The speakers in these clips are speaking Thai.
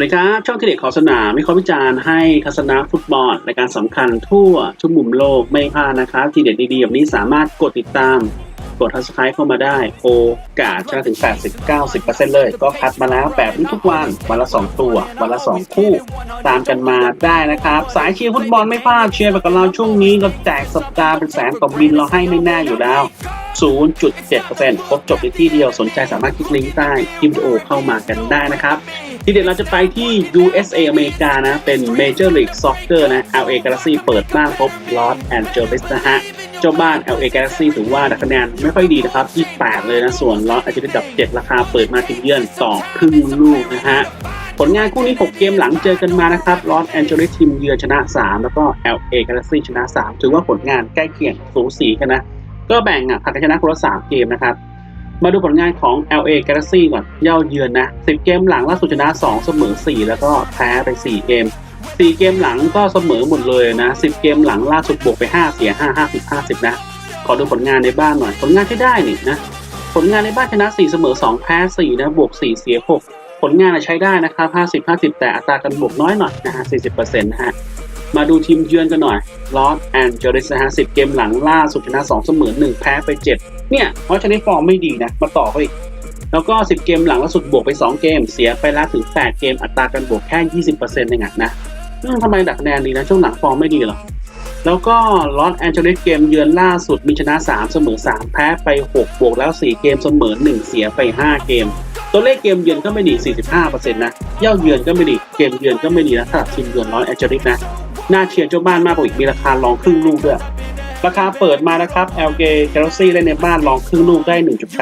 วัสดีครับ ช่องทีเด็ดขอสนามวิเคราะห์วิจารณ์ให้ทัศนะฟุตบอลรายการสำคัญทั่วทุกมุมโลกไม่พลาดนะครับ ทีเด็ดดีๆแบบนี้สามารถกดติดตาม กดทัสไครต์เข้ามาได้ โอกาสชนะถึง 80-90%เลย ก็คัดมาแล้วแบบนี้ทุกวัน วันละ 2 ตัว วันละ 2 คู่ ตามกันมาได้นะครับ สายเชียร์ฟุตบอลไม่พลาดเชียร์ไปกับเราช่วงนี้ก็แจกสัปดาห์เป็นแสนต่อบินเราให้ไม่แน่อยู่แล้ว0.7%ครบจบในที่เดียวสนใจสามารถคลิกลิงก์ใต้คลิปวิดีโอเข้ามากันได้นะครับ ทีเด็ดเราจะไปที่ USA อเมริกานะ เป็น Major League Soccer นะ LA Galaxy เปิดบ้านพบ Los Angeles นะฮะ เจ้าบ้าน LA Galaxy ถือว่าดักคะแนนไม่ค่อยดีนะครับ28เลยนะ ส่วน Los Angeles ดับ 7 ราคาเปิดมาทีเยือนต่อครึ่งลูกนะฮะผลงานคู่นี้ 6 เกมหลังเจอกันมานะครับ Los Angeles ทีมเยือนชนะ 3 แล้วก็ LA Galaxy ชนะ 3 ถือว่าผลงานใกล้เคียงสูสีกันนะ ก็แบ่งอะผัดกันชนะคนละ3เกมนะครับ มาดูผลงานของ LA Galaxy ก่อนเย่าเยือนนะ 10 เกมหลังล่าสุดชนะ 2 เสมอ 4 แล้วก็แพ้ไป 4 เกม 4 เกมหลังก็เสมอหมดเลยนะ 10 เกมหลังล่าสุดบวกไป 5 เสีย 5 50 50 นะ ขอดูผลงานในบ้านหน่อย ผลงานที่ได้นี่นะ ผลงานในบ้านชนะ 4 เสมอ 2 แพ้ 4 นะ บวก 4 เสีย 6 ผลงานอะใช้ได้นะครับ 50 50 แต่อัตราการบวกน้อยหน่อยนะฮะ40%นะฮะ มาดูทีมเยือนกันหน่อยลอสแอนเจลิสนะฮะ10เกมหลังล่าสุดชนะ2เสมอ1แพ้ไป7เนี่ยเพราะชนะฟอร์มไม่ดีนะ มาต่อเขาอีก แล้วก็ 10 เกมหลังล่าสุดบวกไป 2 เกม เสียไปแล้วถึง 8 เกมอัตราการบวกแค่ 20%เองอะนะอืมทำไมดักแนนดีนะ ช่วงหลังฟอร์มไม่ดีหรอ แล้วก็ลอสแอนเจลิสเกมเยือนล่าสุดมีชนะ 3 เสมอ 3 แพ้ไป 6 บวกแล้ว 4 เกมเสมอ 1 เสียไป 5 เกม ตัวเลขเกมเยือนก็ไม่ดี 45%นะ เย่าเยือนก็ไม่ดี เกมเยือนก็ไม่ดีนะสำหรับทีมเยือนลอสแอนเจลิสนะ น่าเชียร์เจ้าบ้านมากกว่าอีกมีราคารองครึ่งลูกด้วย ราคาเปิดมานะครับ LG Galaxy เล่นในบ้านลองครึ่งลูกได้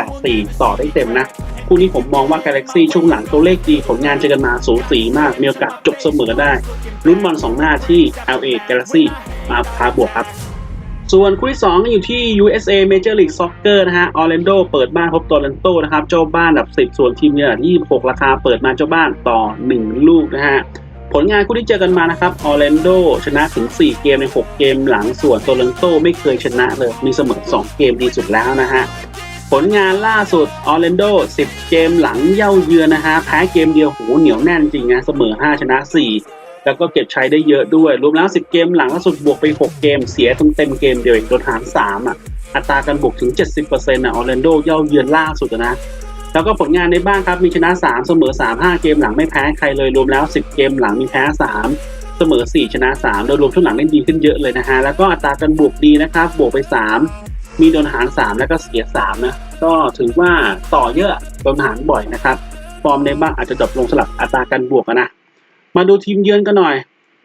1.84 ต่อได้เต็มนะคู่นี้ผมมองว่า Galaxy ช่วงหลังตัวเลขดีผลงานเจอกันมาสูสีมาก มีโอกาสจบเสมอได้ลุ้นบอลสองหน้าที่ LA Galaxy มาพาบวกครับส่วนคู่ที่2อยู่ที่ USA Major League Soccer นะฮะ Orlando เปิดบ้านพบโตลันโตนะครับ เจ้าบ้านอันดับ 10 ส่วนทีมเนี่ยที่26ราคาเปิดมาเจ้าบ้านต่อ 1 ลูกนะฮะ ผลงานคู่ที่เจอกันมานะครับออร์แลนโดชนะถึง 4 เกมใน 6 เกมหลังส่วนโตลันโตไม่เคยชนะเลย มีเสมอ 2 เกมดีสุดแล้วนะฮะ ผลงานล่าสุดออร์แลนโด 10 เกมหลังเย่าเยือนนะฮะ แพ้เกมเดียวโหเหนียวแน่นจริงนะเสมอ 5 ชนะ 4 แล้วก็เก็บใช้ได้เยอะด้วย รวมแล้ว 10 เกมหลังล่าสุดบวกไป 6 เกมเสียเต็มเต็มเกมเดียวเองโดนหาร3อะอัตราการบวกถึง 70%อะออร์แลนโดเย่าเยือนล่าสุดนะ แล้วก็ผลงานในบ้านครับมีชนะ 3 เสมอ 3 5 เกมหลังไม่แพ้ใครเลยรวมแล้ว 10 เกมหลังมีแพ้ 3 เสมอ 4 ชนะ 3 โดยรวมช่วงหลังเล่นดีขึ้นเยอะเลยนะฮะแล้วก็อัตราการบวกดีนะครับบวกไป 3 มีโดนหาร 3 แล้วก็เสีย3นะก็ถือว่าต่อเยอะโดนหารบ่อยนะครับฟอร์มในบ้านอาจจะดรอปลงสลับอัตราการบวกนะมาดูทีมเยือนกันหน่อย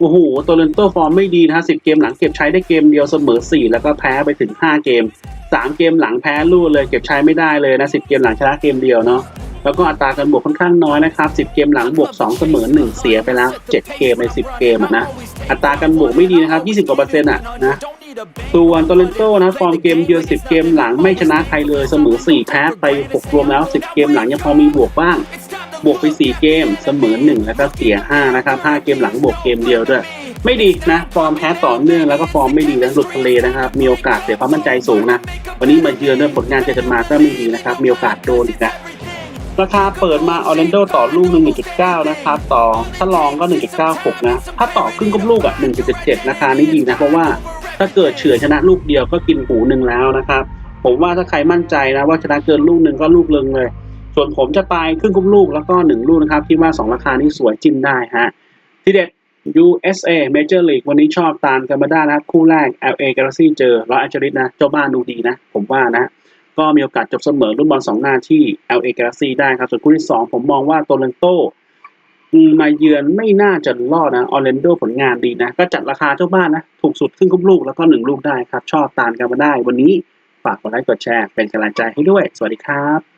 โอ้โหโตเลนโตฟอร์มไม่ดีนะฮะ10เกมหลังเก็บใช้ได้เกมเดียวเสมอ 4 แล้วก็แพ้ไปถึง 5 เกม 3 เกมหลังแพ้ลู่เลยเก็บใช้ไม่ได้เลยนะ10เกมหลังชนะเกมเดียวเนาะแล้วก็อัตราการบวกค่อนข้างน้อยนะครับ 10 เกมหลังบวก 2 เสมอ 1 เสียไปแล้ว 7 เกมใน 10 เกมนะ อัตราการบวกไม่ดีนะครับ 20 กว่าเปอร์เซ็นต์อะนะส่วนโตเลนโตนะฟอร์มเกมเยือน10 เกมหลังไม่ชนะใครเลยเสมอ 4 แพ้ไป 6 รวมแล้ว 10 เกมหลังยังพอมีบวกบ้าง บวกไป 4 เกม เสมอ 1 แล้วก็เสีย 5 นะครับ 5 เกมหลังบวกเกมเดียวด้วย ไม่ดีนะ ฟอร์มแพ้ต่อเนื่องแล้วก็ฟอร์มไม่ดีนะหลุดทะเลนะครับ มีโอกาสเสียความมั่นใจสูงนะ วันนี้มาเยือนด้วยผลงานเจอกันมาก็ไม่ดีนะครับ มีโอกาสโดนอีกนะราคาเปิดมาออร์แลนโดต่อลูกหนึ่ง1.9 นะครับ ต่อถ้าลองก็ 1.96 นะ ถ้าต่อครึ่งกับลูกอะ 1.77 ราคานี้ดีนะ เพราะว่าถ้าเกิดเฉือชนะลูกเดียวก็กินหูหนึ่งแล้วนะครับ ผมว่าถ้าใครมั่นใจนะว่าชนะเกินลูกหนึ่งก็ลูกเลิงเลย ส่วนผมจะไปครึ่งกุ้มลูกแล้วก็หนึ่งลูกนะครับคิดว่าสองราคานี้สวยจิ้มได้ฮะทีเด็ด USA Major League วันนี้ชอบตามกันมาได้นะคู่แรก LA Galaxy เจอลอสแอนเจลิสนะ เจ้าบ้านดูดีนะ ผมว่านะ ก็มีโอกาสจบเสมอรุ่นบอลสองหน้าที่ LA Galaxy ได้ครับ ส่วนคู่ที่สองผมมองว่าโตเลนโตมาเยือนไม่น่าจะรอดนะออร์แลนโดผลงานดีนะ ก็จัดราคาเจ้าบ้านนะ ถูกสุดครึ่งกุมลูกแล้วก็หนึ่งลูกได้ครับ ชอบตามกันมาได้ วันนี้ฝากกดไลค์กดแชร์เป็นกำลังใจให้ด้วย สวัสดีครับ